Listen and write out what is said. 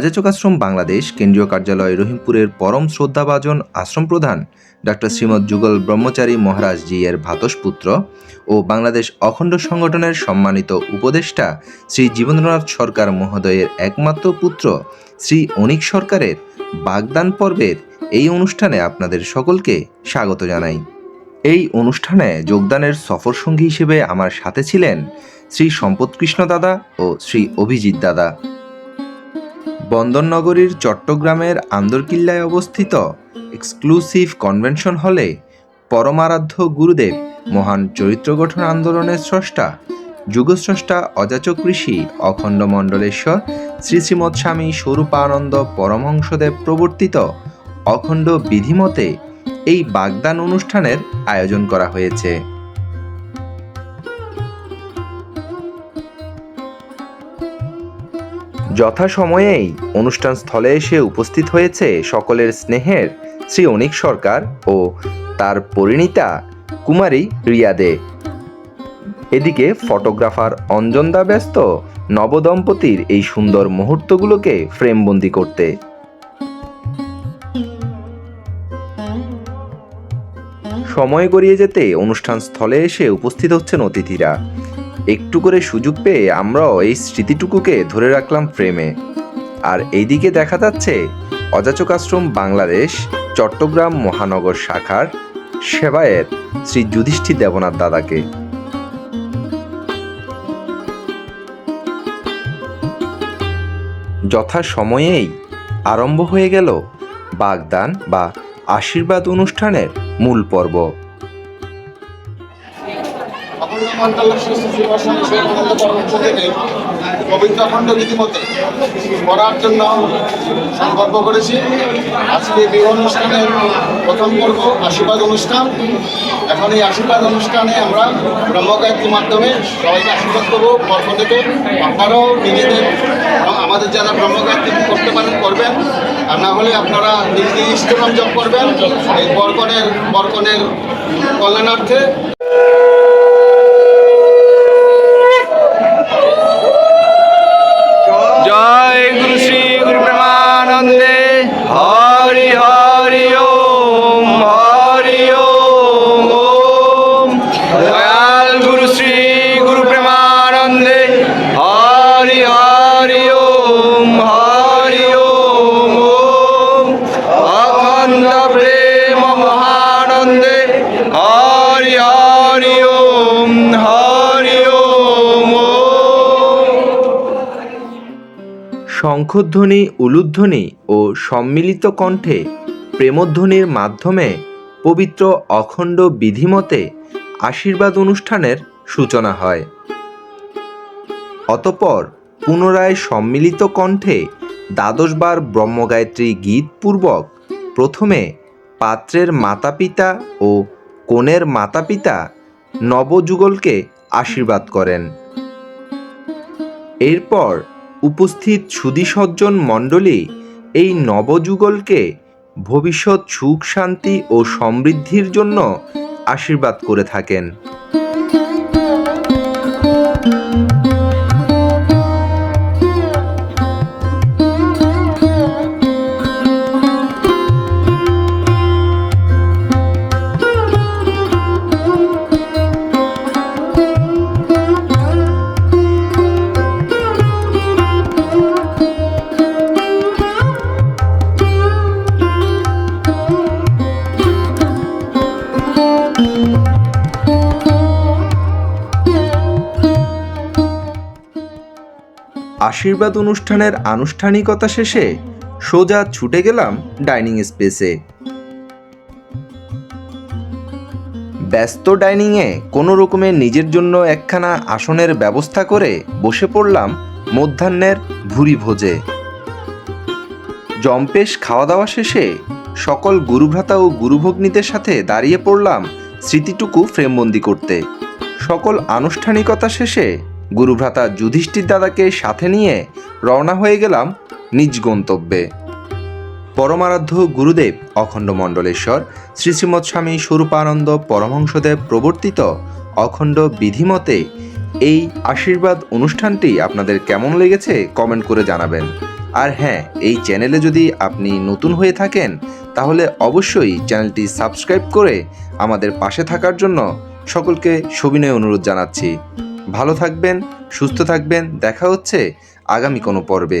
অযাচক আশ্রম বাংলাদেশ, কেন্দ্রীয় কার্যালয় রহিমপুরের পরম শ্রদ্ধাভাজন আশ্রম প্রধান ডক্টর শ্রীমৎ যুগল ব্রহ্মচারী মহারাজ জি এর ভাতসপুত্র ও বাংলাদেশ অখণ্ড সংগঠনের সম্মানিত উপদেষ্টা শ্রী জীবেন্দ্রনাথ সরকার মহোদয়ের একমাত্র পুত্র শ্রী অনিক সরকারের বাগদান পর্বের এই অনুষ্ঠানে আপনাদের সকলকে স্বাগত জানাই। এই অনুষ্ঠানে যোগদানের সফরসঙ্গী হিসেবে আমার সাথে ছিলেন শ্রী সম্পদকৃষ্ণ দাদা ও শ্রী অভিজিৎ দাদা। বন্দরনগরীর চট্টগ্রামের আন্দরকিল্লায় অবস্থিত এক্সক্লুসিভ কনভেনশন হলে পরমারাধ্য গুরুদেব মহান চরিত্র গঠন আন্দোলনের স্রষ্টা, যুগস্রষ্টা অযাচক ঋষি অখণ্ড মণ্ডলেশ্বর শ্রী শ্রীমৎ স্বামী স্বরূপানন্দ পরমহংসদেব প্রবর্তিত অখণ্ড বিধিমতে এই বাগদান অনুষ্ঠানের আয়োজন করা হয়েছে। যথাসময়েই অনুষ্ঠান স্থলে এসে উপস্থিত হয়েছে সকলের স্নেহের শ্রী অনিক সরকার ও তার পরিণীতা কুমারী রিয়া দে এদিকে ফটোগ্রাফার অঞ্জনদা ব্যস্ত নবদম্পতির এই সুন্দর মুহূর্তগুলোকে ফ্রেমবন্দি করতে। সময় গড়িয়ে যেতে অনুষ্ঠান স্থলে এসে উপস্থিত হচ্ছেন অতিথিরা। একটু করে সুযোগ পেয়ে আমরাও এই স্মৃতিটুকুকে ধরে রাখলাম ফ্রেমে আর এইদিকে দেখা যাচ্ছে অযাচক আশ্রম বাংলাদেশ, চট্টগ্রাম মহানগর শাখার সেবায়ের শ্রী যুধিষ্ঠির দেবনাথ দাদাকে। যথা সময়েই আরম্ভ হয়ে গেল বাগদান বা আশীর্বাদ অনুষ্ঠানের মূল পর্ব। পবিত্র অখণ্ড রীতিমতে করার জন্য সংকল্প করেছি আজকে বিবাহ অনুষ্ঠানের প্রথম পর্ব আশীর্বাদ অনুষ্ঠান। এখন এই আশীর্বাদ অনুষ্ঠানে আমরা ব্রহ্মগায়ত্রীর মাধ্যমে সবাইকে আশীর্বাদ করব পর্ব থেকে আপনারাও নিজেদের আমাদের যারা ব্রহ্মগায়ত্রী করতে পারেন, করবেন। আর না হলে আপনারা নিজ নিজ ইষ্টনাম জপ করবেন। এই বরকনের বরকনের কল্যাণার্থে শঙ্খধ্বনি, উলুধ্বনি ও সম্মিলিত কণ্ঠে প্রেমধ্বনির মাধ্যমে পবিত্র অখণ্ড বিধিমতে আশীর্বাদ অনুষ্ঠানের সূচনা হয়। অতপর পুনরায় সম্মিলিত কণ্ঠে দ্বাদশবার ব্রহ্মগায়ত্রী গীতপূর্বক প্রথমে পাত্রের মাতাপিতা ও কনের মাতাপিতা নবযুগলকে আশীর্বাদ করেন। এরপর উপস্থিত সুধীসজ্জন মণ্ডলী এই নবযুগলকে ভবিষ্যৎ সুখ শান্তি ও সমৃদ্ধির জন্য আশীর্বাদ করে থাকেন। আশীর্বাদ অনুষ্ঠানের আনুষ্ঠানিকতা শেষে সোজা ছুটে গেলাম ডাইনিং স্পেসে। ব্যস্ত ডাইনিংয়ে কোনো রকমে নিজের জন্য একখানা আসনের ব্যবস্থা করে বসে পড়লাম মধ্যাহ্নের ভুরি ভোজে। জম্পেশ খাওয়া দাওয়া শেষে সকল গুরুভ্রাতা ও গুরুভগ্নীদের সাথে দাঁড়িয়ে পড়লাম স্মৃতিটুকু ফ্রেমবন্দি করতে। সকল আনুষ্ঠানিকতা শেষে গুরুভ্রাতা যুধিষ্ঠির দাদাকে সাথে নিয়ে রওনা হয়ে গেলাম নিজ গন্তব্যে। পরমারাধ্য গুরুদেব অখণ্ড মণ্ডলেশ্বর, শ্রী শ্রীমৎ স্বামী স্বরূপানন্দ পরমহংসদেব প্রবর্তিত অখণ্ড বিধিমতে এই আশীর্বাদ অনুষ্ঠানটি আপনাদের কেমন লেগেছে কমেন্ট করে জানাবেন। আর হ্যাঁ এই চ্যানেলে যদি আপনি নতুন হয়ে থাকেন, তাহলে অবশ্যই চ্যানেলটি সাবস্ক্রাইব করে আমাদের পাশে থাকার জন্য সকলকে সবিনয় অনুরোধ জানাচ্ছি। ভালো থাকবেন সুস্থ থাকবেন দেখা হচ্ছে আগামী কোনো পর্বে।